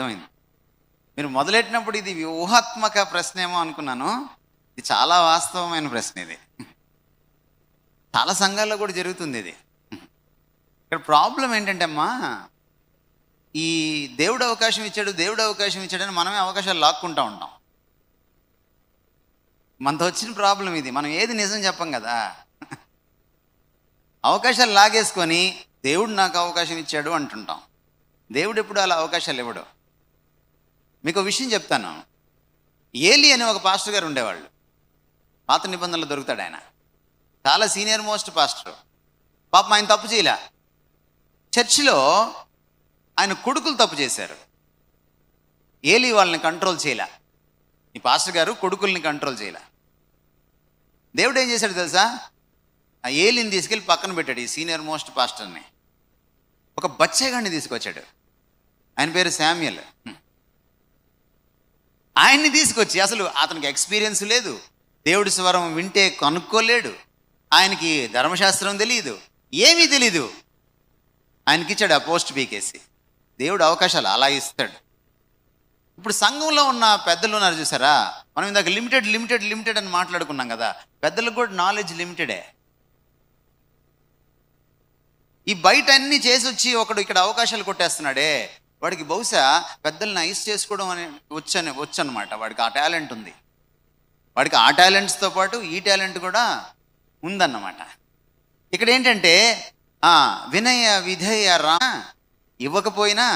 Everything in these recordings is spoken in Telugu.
అర్థమైంది. మీరు మొదలెట్టినప్పుడు ఇది వ్యూహాత్మక ప్రశ్న ఏమో అనుకున్నాను. ఇది చాలా వాస్తవమైన ప్రశ్న ఇది. చాలా సంఘాల్లో కూడా జరుగుతుంది ఇది. ఇక్కడ ప్రాబ్లం ఏంటంటే అమ్మా ఈ దేవుడు అవకాశం ఇచ్చాడు దేవుడు అవకాశం ఇచ్చాడని మనమే అవకాశాలు లాక్కుంటా ఉంటాం. మనతో వచ్చిన ప్రాబ్లం ఇది. మనం ఏది నిజం చెప్పం కదా. అవకాశాలు లాగేసుకొని దేవుడు నాకు అవకాశం ఇచ్చాడు అంటుంటాం. దేవుడు ఎప్పుడు అలా అవకాశాలు ఇవ్వడు. మీకు విషయం చెప్తాను. ఏలి అని ఒక పాస్టర్ గారు ఉండేవాళ్ళు. పాత నిబంధనలు దొరుకుతాడు ఆయన. చాలా సీనియర్ మోస్ట్ పాస్టర్. పాపం ఆయన తప్పు చేయలే. చర్చిలో ఆయన కొడుకులు తప్పు చేశారు. ఏలి వాళ్ళని కంట్రోల్ చేయలే. ఈ పాస్టర్ గారు కొడుకుల్ని కంట్రోల్ చేయలే. దేవుడు ఏం చేశాడు తెలుసా? ఆ ఏలిని తీసుకెళ్ళి పక్కన పెట్టాడు ఈ సీనియర్ మోస్ట్ పాస్టర్ని. ఒక బచ్చగాడిని తీసుకొచ్చాడు. ఆయన పేరు శామ్యల్ ఆయన్ని తీసుకొచ్చి అసలు అతనికి ఎక్స్పీరియన్స్ లేదు. దేవుడి స్వరం వింటే కనుక్కోలేడు. ఆయనకి ధర్మశాస్త్రం తెలియదు ఏమీ తెలీదు. ఆయనకి ఇచ్చాడు ఆ పోస్ట్ పీకేసి. దేవుడు అవకాశాలు అలా ఇస్తాడు. ఇప్పుడు సంఘంలో ఉన్న పెద్దలు ఉన్నారు చూసారా? మనం ఇందాక లిమిటెడ్ లిమిటెడ్ లిమిటెడ్ అని మాట్లాడుకున్నాం కదా. పెద్దలకు కూడా నాలెడ్జ్ లిమిటెడే. ఈ బయట అన్ని చేసి వచ్చి ఒకడు ఇక్కడ అవకాశాలు కొట్టేస్తున్నాడే. వాడికి బహుశా పెద్దల్ని ఐస్ చేసుకోవడం అని వచ్చని వచ్చనమాట వాడికి ఆ టాలెంట్ ఉంది. వాడికి ఆ టాలెంట్స్తో పాటు ఈ టాలెంట్ కూడా ఉందన్నమాట. ఇక్కడ ఏంటంటే వినయ విధేయ రా ఇవ్వకపోయినా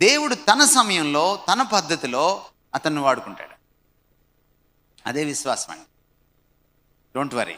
దేవుడు తన సమయంలో తన పద్ధతిలో అతన్ని వాడుకుంటాడు. అదే విశ్వాసం అండి డోంట్ వరీ